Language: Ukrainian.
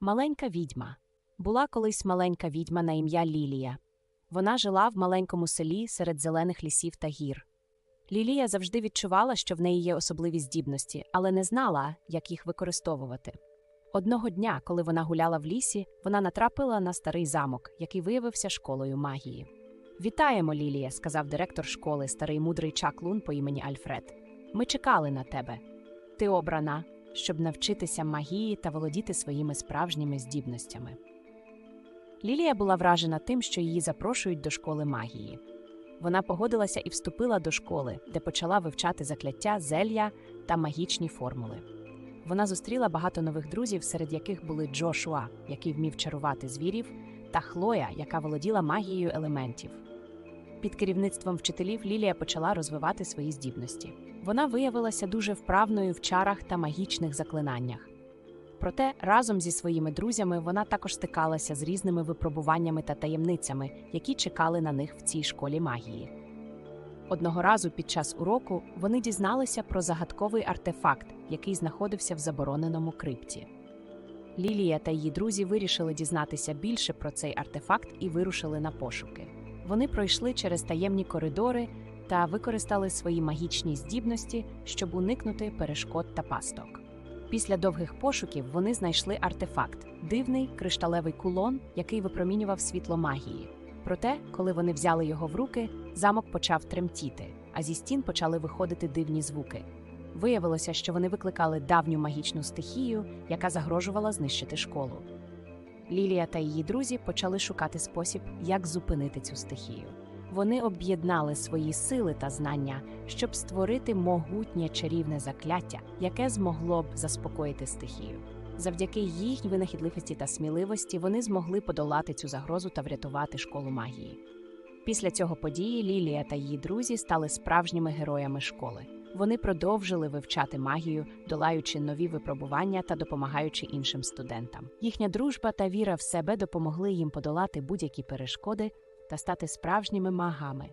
Маленька відьма. Була колись маленька відьма на ім'я Лілія. Вона жила в маленькому селі серед зелених лісів та гір. Лілія завжди відчувала, що в неї є особливі здібності, але не знала, як їх використовувати. Одного дня, коли вона гуляла в лісі, вона натрапила на старий замок, який виявився школою магії. Вітаємо, Лілія, сказав директор школи, старий мудрий чаклун по імені Альфред. Ми чекали на тебе. Ти обрана, щоб навчитися магії та володіти своїми справжніми здібностями. Лілія була вражена тим, що її запрошують до школи магії. Вона погодилася і вступила до школи, де почала вивчати закляття, зелья та магічні формули. Вона зустріла багато нових друзів, серед яких були Джошуа, який вмів чарувати звірів, та Хлоя, яка володіла магією елементів. Під керівництвом вчителів Лілія почала розвивати свої здібності. Вона виявилася дуже вправною в чарах та магічних заклинаннях. Проте разом зі своїми друзями вона також стикалася з різними випробуваннями та таємницями, які чекали на них в цій школі магії. Одного разу під час уроку вони дізналися про загадковий артефакт, який знаходився в забороненому крипті. Лілія та її друзі вирішили дізнатися більше про цей артефакт і вирушили на пошуки. Вони пройшли через таємні коридори та використали свої магічні здібності, щоб уникнути перешкод та пасток. Після довгих пошуків вони знайшли артефакт дивний кришталевий кулон, який випромінював світло магії. Проте, коли вони взяли його в руки, замок почав тремтіти, а зі стін почали виходити дивні звуки. Виявилося, що вони викликали давню магічну стихію, яка загрожувала знищити школу. Лілія та її друзі почали шукати спосіб, як зупинити цю стихію. Вони об'єднали свої сили та знання, щоб створити могутнє чарівне закляття, яке змогло б заспокоїти стихію. Завдяки їхній винахідливості та сміливості вони змогли подолати цю загрозу та врятувати школу магії. Після цього події Лілія та її друзі стали справжніми героями школи. Вони продовжили вивчати магію, долаючи нові випробування та допомагаючи іншим студентам. Їхня дружба та віра в себе допомогли їм подолати будь-які перешкоди та стати справжніми магами.